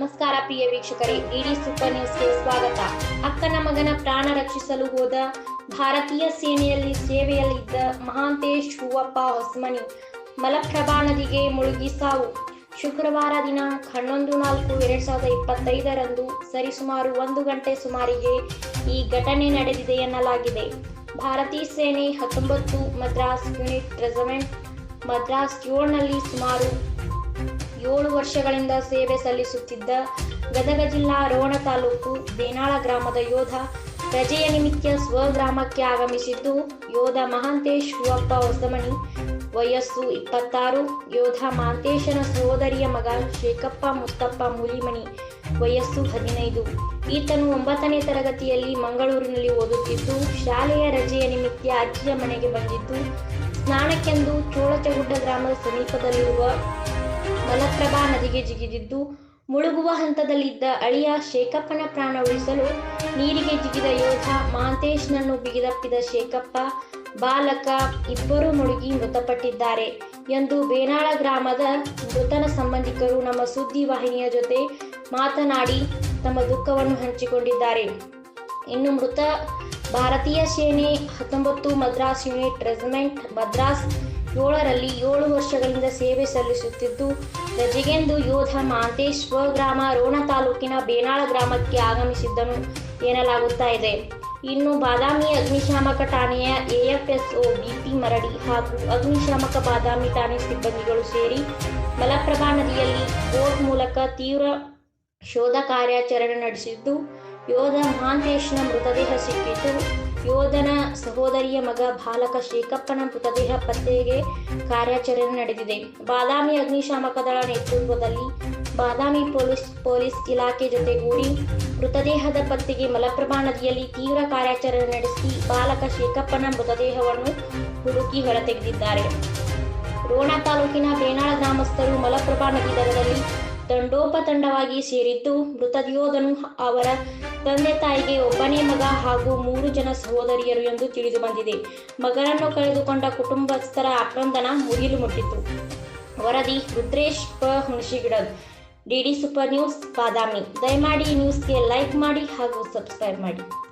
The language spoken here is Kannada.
ವೀಕ್ಷಕರೇ ಡಿಡಿ ಸೂಪರ್ ನ್ಯೂಸ್ಗೆ ಸ್ವಾಗತ. ಅಕ್ಕನ ಮಗನ ಪ್ರಾಣ ರಕ್ಷಿಸಲು ಹೋದ ಭಾರತೀಯ ಸೇನೆಯಲ್ಲಿ ಸೇವೆಯಲ್ಲಿದ್ದ ಮಹಾಂತೇಶ್ ಹೂವಪ್ಪ ಹೊಸ್ಮನಿ, ಮಲಪ್ರಭಾ ನದಿಗೆ ಮುಳುಗಿ ಸಾವು. ಶುಕ್ರವಾರ ದಿನ ಹನ್ನೊಂದು ನಾಲ್ಕು ಎರಡ್ ಸಾವಿರದ ಇಪ್ಪತ್ತೈದರಂದು ಸರಿಸುಮಾರು ಒಂದು ಗಂಟೆ ಸುಮಾರಿಗೆ ಈ ಘಟನೆ ನಡೆದಿದೆ ಎನ್ನಲಾಗಿದೆ. ಭಾರತೀಯ ಸೇನೆ ಹತ್ತೊಂಬತ್ತು ಮದ್ರಾಸ್ ಯೂನಿಟ್ ರೆಜಿಮೆಂಟ್ ಮದ್ರಾಸ್ ಏಳ್ನಲ್ಲಿ ಸುಮಾರು ಏಳು ವರ್ಷಗಳಿಂದ ಸೇವೆ ಸಲ್ಲಿಸುತ್ತಿದ್ದ ಗದಗ ಜಿಲ್ಲಾ ರೋಣ ತಾಲೂಕು ಬೇನಾಳ ಗ್ರಾಮದ ಯೋಧ ರಜೆಯ ನಿಮಿತ್ತ ಸ್ವಗ್ರಾಮಕ್ಕೆ ಆಗಮಿಸಿದ್ದು ಯೋಧ ಮಹಾಂತೇಶ್ ಹೂವಪ್ಪ ಹೊಸಮಣಿ. ವಯಸ್ಸು ಇಪ್ಪತ್ತಾರು. ಯೋಧ ಮಹಾಂತೇಶನ ಸಹೋದರಿಯ ಮಗ ಶೇಖಪ್ಪ ಮುತ್ತಪ್ಪ ಮೂಲಿಮಣಿ. ವಯಸ್ಸು ಹದಿನೈದು. ಈತನು ಒಂಬತ್ತನೇ ತರಗತಿಯಲ್ಲಿ ಮಂಗಳೂರಿನಲ್ಲಿ ಓದುತ್ತಿದ್ದು, ಶಾಲೆಯ ರಜೆಯ ನಿಮಿತ್ತ ಅಜ್ಜಿಯ ಮನೆಗೆ ಬಂದಿದ್ದು, ಸ್ನಾನಕ್ಕೆಂದು ಚೋಳಚಗುಡ್ಡ ಗ್ರಾಮದ ಸಮೀಪದಲ್ಲಿರುವ ಮಲಪ್ರಭಾ ನದಿಗೆ ಜಿಗಿದಿದ್ದು, ಮುಳುಗುವ ಹಂತದಲ್ಲಿದ್ದ ಅಳಿಯ ಶೇಖಪ್ಪನ ಪ್ರಾಣ ಉಳಿಸಲು ನೀರಿಗೆ ಜಿಗಿದ ಯೋಧ ಮಾಂತೇಶ್ನನ್ನು ಬಿಗಿದಪ್ಪಿದ ಶೇಖಪ್ಪ, ಬಾಲಕ ಇಬ್ಬರು ಮುಳುಗಿ ಮೃತಪಟ್ಟಿದ್ದಾರೆ ಎಂದು ಬೇನಾಳ ಗ್ರಾಮದ ಮೃತನ ಸಂಬಂಧಿಕರು ನಮ್ಮ ಸುದ್ದಿ ವಾಹಿನಿಯ ಜೊತೆ ಮಾತನಾಡಿ ತಮ್ಮ ದುಃಖವನ್ನು ಹಂಚಿಕೊಂಡಿದ್ದಾರೆ. ಇನ್ನು ಮೃತ ಭಾರತೀಯ ಸೇನೆ ಹತ್ತೊಂಬತ್ತು ಮದ್ರಾಸ್ ಯೂನಿಟ್ ರೆಜಿಮೆಂಟ್ ಮದ್ರಾಸ್ ಏಳರಲ್ಲಿ ಏಳು ವರ್ಷಗಳಿಂದ ಸೇವೆ ಸಲ್ಲಿಸುತ್ತಿದ್ದು, ರಜೆಗೆಂದು ಯೋಧ ಮಾಂತೇಶ್ ಸ್ವಗ್ರಾಮ ರೋಣ ತಾಲೂಕಿನ ಬೇನಾಳ ಗ್ರಾಮಕ್ಕೆ ಆಗಮಿಸಿದ್ದನು ಎನ್ನಲಾಗುತ್ತಾ ಇದೆ. ಇನ್ನು ಬಾದಾಮಿ ಅಗ್ನಿಶಾಮಕ ಠಾಣೆಯ ಎಎಫ್ಎಸ್ಒ ಬಿಪಿ ಮರಡಿ ಹಾಗೂ ಅಗ್ನಿಶಾಮಕ ಬಾದಾಮಿ ಠಾಣೆ ಸಿಬ್ಬಂದಿಗಳು ಸೇರಿ ಮಲಪ್ರಭಾ ನದಿಯಲ್ಲಿ ಬೋಟ್ ಮೂಲಕ ತೀವ್ರ ಶೋಧ ಕಾರ್ಯಾಚರಣೆ ನಡೆಸಿದ್ದು, ಯೋಧ ಮಹಾಂತೇಶ್ನ ಮೃತದೇಹ ಸಿಕ್ಕಿದ್ದು ಯೋಧನ ಸಹೋದರಿಯ ಮಗ ಬಾಲಕ ಶ್ರೀಕಪ್ಪನ ಮೃತದೇಹ ಪತ್ತೆಗೆ ಕಾರ್ಯಾಚರಣೆ ನಡೆದಿದೆ. ಬಾದಾಮಿ ಅಗ್ನಿಶಾಮಕ ದಳ ನೇತೃತ್ವದಲ್ಲಿ ಬಾದಾಮಿ ಪೊಲೀಸ್ ಪೊಲೀಸ್ ಇಲಾಖೆ ಜೊತೆಗೂಡಿ ಮೃತದೇಹದ ಪತ್ತೆಗೆ ಮಲಪ್ರಭಾ ನದಿಯಲ್ಲಿ ತೀವ್ರ ಕಾರ್ಯಾಚರಣೆ ನಡೆಸಿ ಬಾಲಕ ಶ್ರೀಕಪ್ಪನ ಮೃತದೇಹವನ್ನು ಹುಡುಕಿ ಹೊರತೆಗೆದಿದ್ದಾರೆ. ರೋಣ ತಾಲೂಕಿನ ಬೇನಾಳ ಗ್ರಾಮಸ್ಥರು ಮಲಪ್ರಭಾ ನದಿ ದಡದಲ್ಲಿ ತಂಡೋಪತಂಡವಾಗಿ ಸೇರಿದ್ದು ಮೃತಯೋಧನು ಅವರ ತಂದೆ ತಾಯಿಗೆ ಒಬ್ಬನೇ ಮಗ ಹಾಗೂ ಮೂರು ಜನ ಸಹೋದರಿಯರು ಎಂದು ತಿಳಿದು ಬಂದಿದೆ. ಮಗನನ್ನು ಕಳೆದುಕೊಂಡ ಕುಟುಂಬಸ್ಥರ ಆಕ್ರಂದನ ಮುಗಿಲು ಮುಟ್ಟಿತು. ವರದಿ ರುದ್ರೇಶ್ ಪ. Hunasigidad. DD super news, Badami. ದಯಮಾಡಿ ನ್ಯೂಸ್ಗೆ ಲೈಕ್ ಮಾಡಿ ಹಾಗೂ ಸಬ್ಸ್ಕ್ರೈಬ್ ಮಾಡಿ.